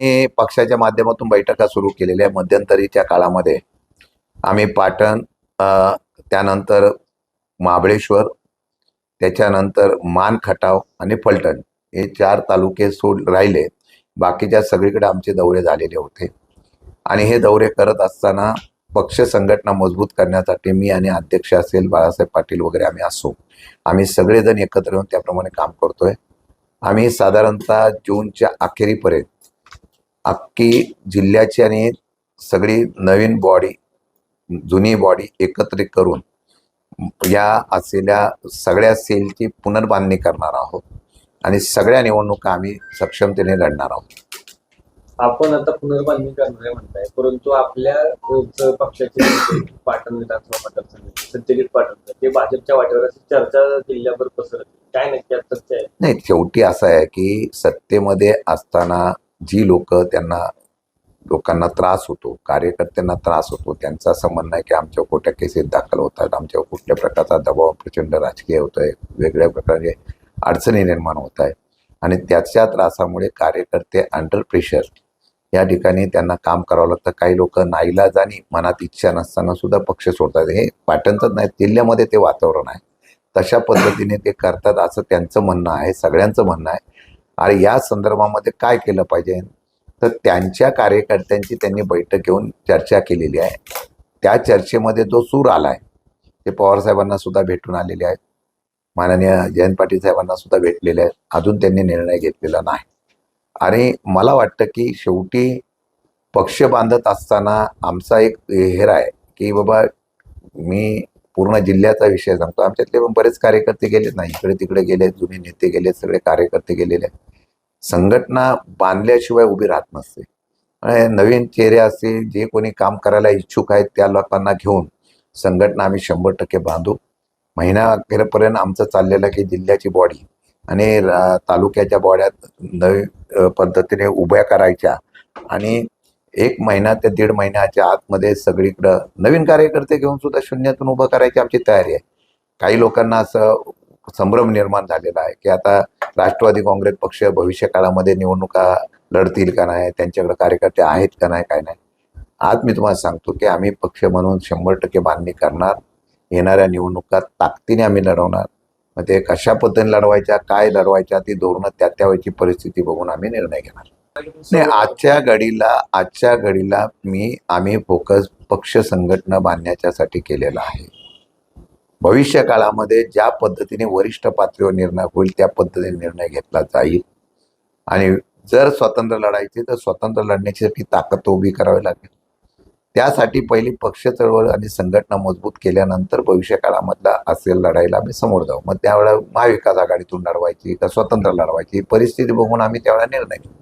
हे पक्षाच्या माध्यमातून बैठका सुरू केलेल्या मध्यंतरीच्या काळामध्ये आम्ही पाटण त्यानंतर महाबळेश्वर त्याच्यानंतर मान खटाव आणि फलटण हे चार तालुके सोड राहिले. बाकीच्या सगळीकडे आमचे दौरे झालेले होते. आणि हे दौरे करत असताना पक्ष संघटना मजबूत करण्यासाठी मी आणि अध्यक्ष असेल बाळासाहेब पाटील वगैरे आम्ही असो. आम्ही सगळेजण एकत्र येऊन त्याप्रमाणे काम करतोय. आम्ही साधारणतः जूनच्या अखेरीपर्यंत अख्खी जिल्ह्याची आणि सगळी नवीन बॉडी जुनी बॉडी एकत्रित करून या असलेल्या सगळ्या सेलची पुनर्बांधणी करणार आहोत. आणि सगळ्या निवडणुका आम्ही सक्षमतेने लढणार आहोत. आपण आता पुनर्बांधणी करणार आहे म्हणताय परंतु आपल्या पक्षाचे पाटण विधानसभा मतदारसंघ सत्यजित पाटील ते भाजपच्या वाटेवर अशी चर्चा जिल्ह्याभर पसरत काय नक्की आता नाही शेवटी असं आहे की सत्तेमध्ये असताना जी लोक त्यांना लोकांना त्रास होतो कार्यकर्त्यांना त्रास होतो त्यांचं असं म्हणणं आहे की आमच्या कुठल्या केसेस दाखल होतात आमच्यावर कुठल्या प्रकारचा दबाव प्रचंड राजकीय होत आहे वेगळ्या प्रकारे अडचणी निर्माण होत आहे आणि त्याच्या त्रासामुळे कार्यकर्ते अंडर प्रेशर या ठिकाणी त्यांना काम करावं लागतं. काही लोक आणि मनात इच्छा नसताना सुद्धा पक्ष सोडतात. हे पाटणचंच नाही जिल्ह्यामध्ये ते वातावरण आहे. तशा पद्धतीने ते करतात असं त्यांचं म्हणणं आहे सगळ्यांचं म्हणणं आहे. आणि या संदर्भामध्ये काय केलं पाहिजे? तर त्यांच्या कार्यकर्त्यांची त्यांनी बैठक घेऊन चर्चा केलेली आहे. त्या चर्चेमध्ये जो सूर आला आहे ते पवारसाहेबांना सुद्धा भेटून आलेले आहेत. माननीय जयंत पाटील साहेबांना सुद्धा भेटलेले आहेत. अजून त्यांनी निर्णय घेतलेला नाही. आणि मला वाटतं की शेवटी पक्ष बांधत असताना आमचा एक हेरा आहे की बाबा मी पूर्ण जिल्ह्याचा विषय सांगतो. आमच्यातले पण बरेच कार्यकर्ते गेलेत ना. इकडे तिकडे गेले जुने नेते गेले सगळे कार्यकर्ते गेलेले आहेत. संघटना बांधल्याशिवाय उभी राहत नसते. नवीन चेहरे असतील जे कोणी काम करायला इच्छुक आहेत त्या लोकांना घेऊन संघटना आम्ही शंभर टक्के बांधू. महिना अखेरपर्यंत आमचं चाललेलं आहे की जिल्ह्याची बॉडी आणि रा- तालुक्याच्या बॉड्यात नवी पद्धतीने उभ्या करायच्या. आणि एक महिना ते दीड महिन्याच्या आतमध्ये सगळीकडं नवीन कार्यकर्ते घेऊन सुद्धा शून्यातून उभं करायची आमची तयारी आहे. काही लोकांना असं संभ्रम निर्माण झालेला आहे की आता राष्ट्रवादी काँग्रेस पक्ष भविष्य काळामध्ये निवडणुका लढतील का नाही त्यांच्याकडे कार्यकर्ते आहेत का नाही काय नाही. आज मी तुम्हाला सांगतो की आम्ही पक्ष म्हणून शंभर टक्के बांधणी करणार. येणाऱ्या निवडणुका ताकदीने आम्ही लढवणार. मग ते कशा पद्धतीने लढवायच्या काय लढवायच्या ती धोरणं त्या त्यावेळीची परिस्थिती बघून आम्ही निर्णय घेणार. नाही आजच्या घडीला आजच्या घडीला मी आम्ही फोकस पक्ष संघटना बांधण्याच्यासाठी केलेला आहे. भविष्य काळामध्ये ज्या पद्धतीने वरिष्ठ पातळीवर निर्णय होईल त्या पद्धतीने निर्णय घेतला जाईल. आणि जर स्वतंत्र लढायचे तर स्वतंत्र लढण्यासाठी ताकद उभी करावी लागेल. त्यासाठी पहिली पक्ष चळवळ आणि संघटना मजबूत केल्यानंतर भविष्य काळामधला असेल लढाईला आम्ही समोर जाऊ. मग त्यावेळेला महाविकास आघाडीतून लढवायची का स्वतंत्र लढवायची. ही परिस्थिती बघून आम्ही त्यावेळेला निर्णय घेऊ.